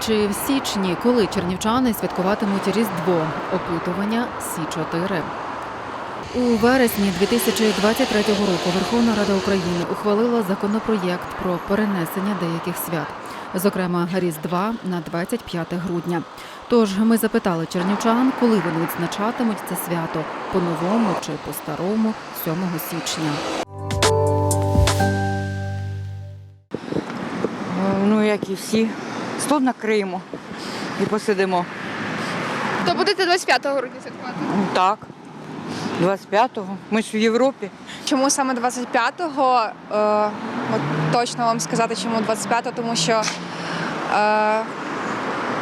чи в січні, коли чернівчани святкуватимуть Різдво, опитування Сі 4 у вересні 2023 року Верховна Рада України ухвалила законопроєкт про перенесення деяких свят, зокрема Різдва на 25 грудня. Тож ми запитали чернівчан, коли вони відзначатимуть це свято по-новому чи по-старому 7 січня. Ну, як і всі. Стол накриємо і посидимо. То будете 25 грудня святкувати? Ну, Так. 25-го. Ми ж в Європі. Чому саме 25-го? Е, от точно вам сказати, чому 25-го, тому що е,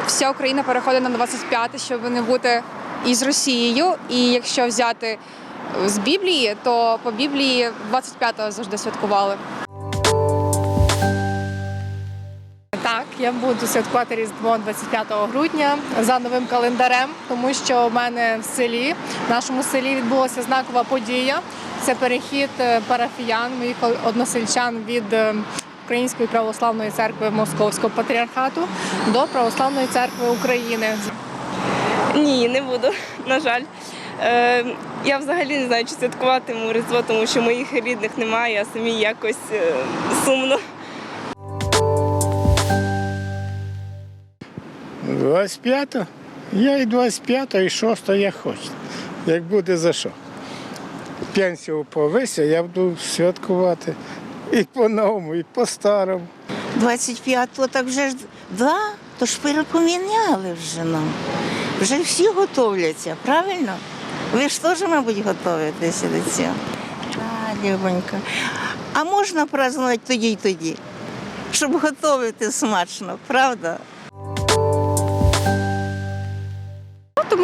вся Україна переходить на 25 щоб не бути із Росією. І якщо взяти з Біблії, то по Біблії 25-го завжди святкували. Я буду святкувати Різдво 25 грудня за новим календарем, тому що в мене в селі, в нашому селі відбулася знакова подія. Це перехід е, парафіян, моїх односельчан від е, Української православної церкви Московського патріархату до Православної церкви України. Ні, не буду, на жаль. Е, я взагалі не знаю, чи святкуватиму Різдво, тому що моїх рідних немає, а самі якось сумно. 25-го? Я і 25-го, і 6-го я хочу. Як буде за що. Пенсію повися, я буду святкувати і по-новому, і по-старому. 25-го, так вже ж да, то ж перепоміняли вже нам. Вже всі готовляться, правильно? Ви ж теж, мабуть, готуєтеся до цього. А, Любонька. А можна празднувати тоді й тоді, щоб готувати смачно, правда?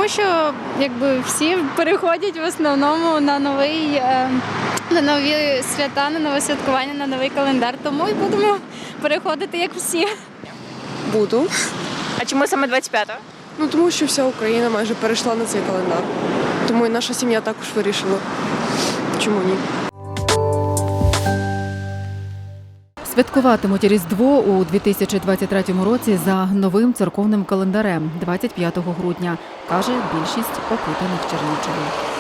Тому що якби всі переходять в основному на новий е, на нові свята, на нове святкування, на новий календар. Тому і будемо переходити як всі. Буду. А чому саме 25-го? Ну тому що вся Україна майже перейшла на цей календар. Тому і наша сім'я також вирішила. Чому ні? Святкуватимуть Різдво у 2023 році за новим церковним календарем 25 грудня, каже більшість опитаних чернівчан.